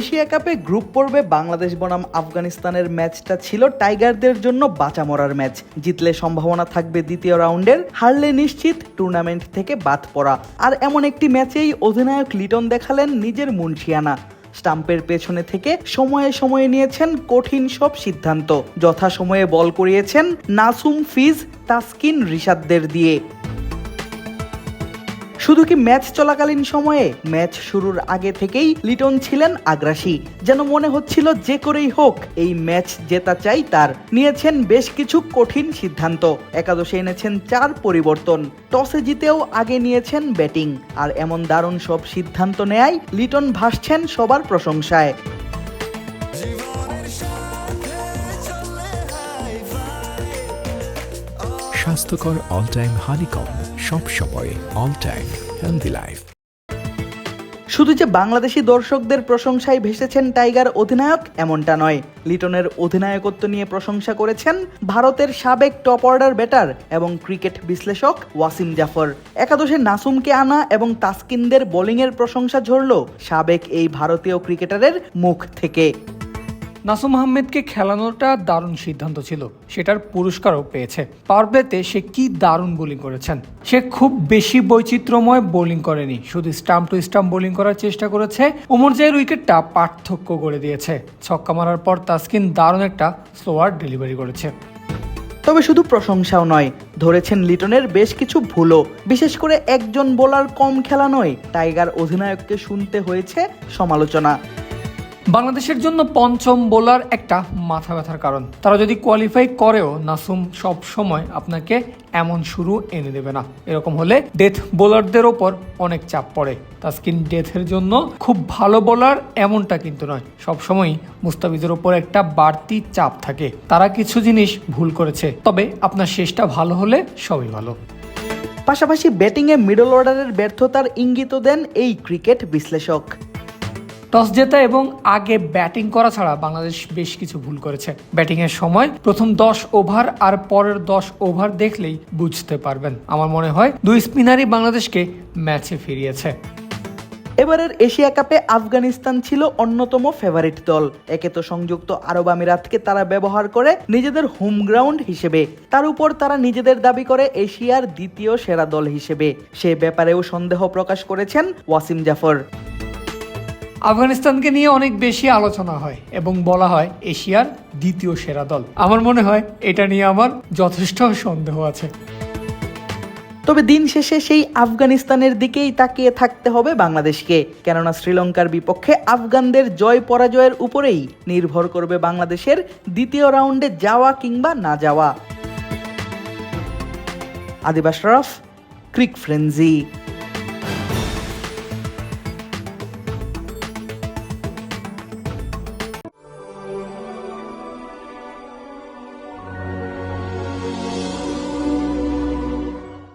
Asia কাপে group পর্বে বাংলাদেশ বনাম আফগানিস্তানের ম্যাচটা ছিল টাইগারদের জন্য বাঁচা মরার ম্যাচ। জিতলে সম্ভাবনা থাকবে দ্বিতীয় রাউন্ডের। হারলে নিশ্চিত টুর্নামেন্ট থেকে বাদ পড়া। আর এমন একটি ম্যাচেই অধিনায়ক লিটন দেখালেন নিজের মুন্সিয়ানা। স্টাম্পের পেছনে থেকে সময়ে সময়ে নিয়েছেন কঠিন সব সিদ্ধান্ত। যথাসময়ে বল করিয়েছেন নাসুম ফিজ, তাসকিন রিশাদদের দিয়ে। শুধু কি ম্যাচ চলাকালীন সময়ে? ম্যাচ শুরুর আগে থেকেই লিটন ছিলেন আগ্রাসী। যেন মনে হচ্ছিল যে করেই হোক, এই ম্যাচ জেতা চাই তার। নিয়েছেন বেশ কিছু কঠিন সিদ্ধান্ত। একাদশে এনেছেন চার পরিবর্তন। টসে জিতেও আগে নিয়েছেন ব্যাটিং। আর এমন দারুণ সব সিদ্ধান্ত নেয় লিটন ভাসছেন সবার প্রশংসায়। স্বাস্থ্যকর অল টাইম হানিকম সব সময় অল টাইম হেলদি লাইফ শুধু যে বাংলাদেশি দর্শকদের প্রশংসায় ভেসেছেন টাইগার অধিনায়ক, এমনটা নয়। লিটনের অধিনায়কত্ব নিয়ে প্রশংসা করেছেন ভারতের সাবেক টপ অর্ডার ব্যাটার এবং ক্রিকেট বিশ্লেষক ওয়াসিম জাফর। একাদশে নাসুমকে আনা এবং তাসকিনদের বোলিংয়ের প্রশংসা ঝরল সাবেক এই ভারতীয় ক্রিকেটারের মুখ থেকে। নাসুম আহমেদকে খেলানোটা দারুণ সিদ্ধান্ত ছিল। সেটার পুরস্কারও পেয়েছে। প্লেতে সে কি দারুণ বোলিং করেছেন? সে খুব বেশি বৈচিত্র্যময় বোলিং করেনি। শুধু স্টাম্প টু স্টাম্প বোলিং করার চেষ্টা করেছে। উমরজাইয়ের উইকেটটা পার্থক্য করে দিয়েছে। ছক্কা মারার পর তাসকিন দারুণ একটা স্লোয়ার ডেলিভারি করেছে। তবে শুধু প্রশংসাও নয়, ধরেছেন লিটনের বেশ কিছু ভুলও। বিশেষ করে একজন বোলার কম খেলা নয়, টাইগার অধিনায়ককে শুনতে হয়েছে সমালোচনা। বাংলাদেশের জন্য পঞ্চম বোলার একটা মাথা ব্যথার কারণ। তারা যদি কোয়ালিফাই করেও, নাসুম সব সময় আপনাকে এমন শুরু এনে দেবে না। এরকম হলে ডেথ বোলারদের ওপর অনেক চাপ পড়ে। তাস্কিন ডেথের জন্য খুব ভালো বোলার এমনটা কিন্তু নয়। সবসময়ই মুস্তাফিজের ওপর একটা বাড়তি চাপ থাকে। তারা কিছু জিনিস ভুল করেছে। তবে আপনার শেষটা ভালো হলে সবই ভালো। পাশাপাশি ব্যাটিংয়ে মিডল অর্ডারের ব্যর্থতার ইঙ্গিতও দেন এই ক্রিকেট বিশ্লেষক। টস জেতা এবং আগে ব্যাটিং করা ছাড়া বাংলাদেশ বেশ কিছু ভুল করেছে। ব্যাটিং এর সময় প্রথম দশ ওভার আর পরের দশ ওভার দেখলেই বুঝতে পারবেন। আমার মনে হয় দুই স্পিনারই বাংলাদেশকে ম্যাচে ফিরিয়েছে। এবারের এশিয়া কাপে আফগানিস্তান ছিল অন্যতম ফেভারিট দল। একে তো সংযুক্ত আরব আমিরাতকে তারা ব্যবহার করে নিজেদের হোম গ্রাউন্ড হিসেবে। তার উপর তারা নিজেদের দাবি করে এশিয়ার দ্বিতীয় সেরা দল হিসেবে। সে ব্যাপারেও সন্দেহ প্রকাশ করেছেন ওয়াসিম জাফর। আফগানিস্তানকে নিয়ে অনেক বেশি আলোচনা হয় এবং বলা হয় এশিয়ার দ্বিতীয় সেরা দল। আমার মনে হয় এটা নিয়ে আমার যথেষ্ট সন্দেহ আছে। তবে দিন শেষে সেই আফগানিস্তানের দিকেই তাকিয়ে থাকতে হবে বাংলাদেশকে। কেননা শ্রীলঙ্কার বিপক্ষে আফগানদের জয় পরাজয়ের উপরেই নির্ভর করবে বাংলাদেশের দ্বিতীয় রাউন্ডে যাওয়া কিংবা না যাওয়া। আদিবাস রফ, ক্রিক ফ্রেন্জি